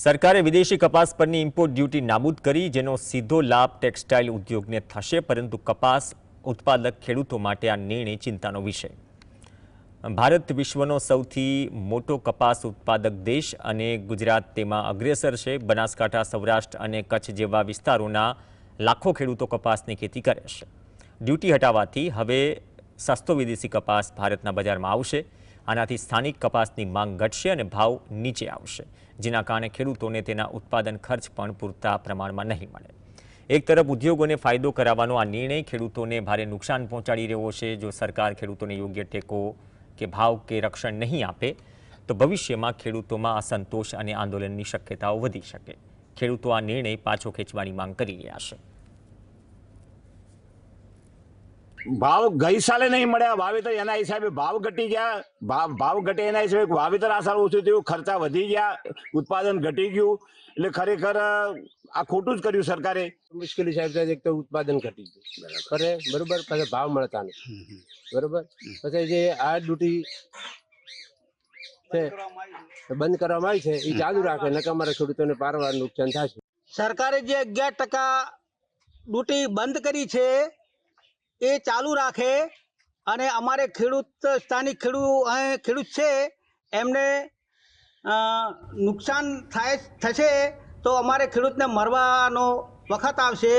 સરકારે વિદેશી કપાસ પરની ઇમ્પોર્ટ ડ્યુટી નાબૂદ કરી, જેનો સીધો લાભ ટેક્સટાઇલ ઉદ્યોગને થશે, પરંતુ કપાસ ઉત્પાદક ખેડૂતો માટે આ નિર્ણય ચિંતાનો વિષય. ભારત વિશ્વનો સૌથી મોટો કપાસ ઉત્પાદક દેશ અને ગુજરાત તેમાં અગ્રેસર છે. બનાસકાંઠા, સૌરાષ્ટ્ર અને કચ્છ જેવા વિસ્તારોના લાખો ખેડૂતો કપાસની ખેતી કરે છે. ડ્યુટી હટાવવાથી હવે સસ્તો વિદેશી કપાસ ભારતના બજારમાં આવશે. આનાથી સ્થાનિક કપાસની માંગ ઘટશે અને ભાવ નીચે આવશે. જેના કારણે ખેડૂતોને તેના ઉત્પાદન ખર્ચ પણ પૂરતા પ્રમાણમાં નહીં મળે. એક તરફ ઉદ્યોગોને ફાયદો કરાવવાનો આ નિર્ણય ખેડૂતોને ભારે નુકસાન પહોંચાડી રહ્યો છે. જો સરકાર ખેડૂતોને યોગ્ય ટેકો કે ભાવ કે રક્ષણ નહીં આપે, તો ભવિષ્યમાં ખેડૂતોમાં અસંતોષ અને આંદોલનની શક્યતાઓ વધી શકે. ખેડૂતો આ નિર્ણય પાછો ખેંચવાની માંગ કરી રહ્યા છે. ભાવ ગઈ સાલે નહીં મળ્યા વાવેતર એના હિસાબે ભાવ ઘટી ગયા. ભાવ ભાવ ઘટે એના હિસાબે વાવેતર આ સાલ ઓછું થયું ખર્ચા વધી ગયા ઉત્પાદન ઘટી ગયું. એટલે ખરેખર આ ખોટું જ કર્યું સરકારે. મુશ્કેલી સાહેબ થાય એક તો ઉત્પાદન ઘટી ગયું. ખરે બરોબર પછી ભાવ મળતા નહીં. બરોબર? પછી જે આ ડ્યુટી છે બંધ કરવામાં આવી છે એ ચાલુ રાખે નકર અમારા ખેડૂતોને પારવાર નુકસાન થશે. સરકારે જે અગિયાર ટકા ડ્યુટી બંધ કરી છે એ ચાલુ રાખે અને અમારે ખેડૂત, સ્થાનિક ખેડૂત ખેડૂત છે, એમને નુકસાન થાય, થશે તો અમારે ખેડૂતને મરવાનો વખત આવશે.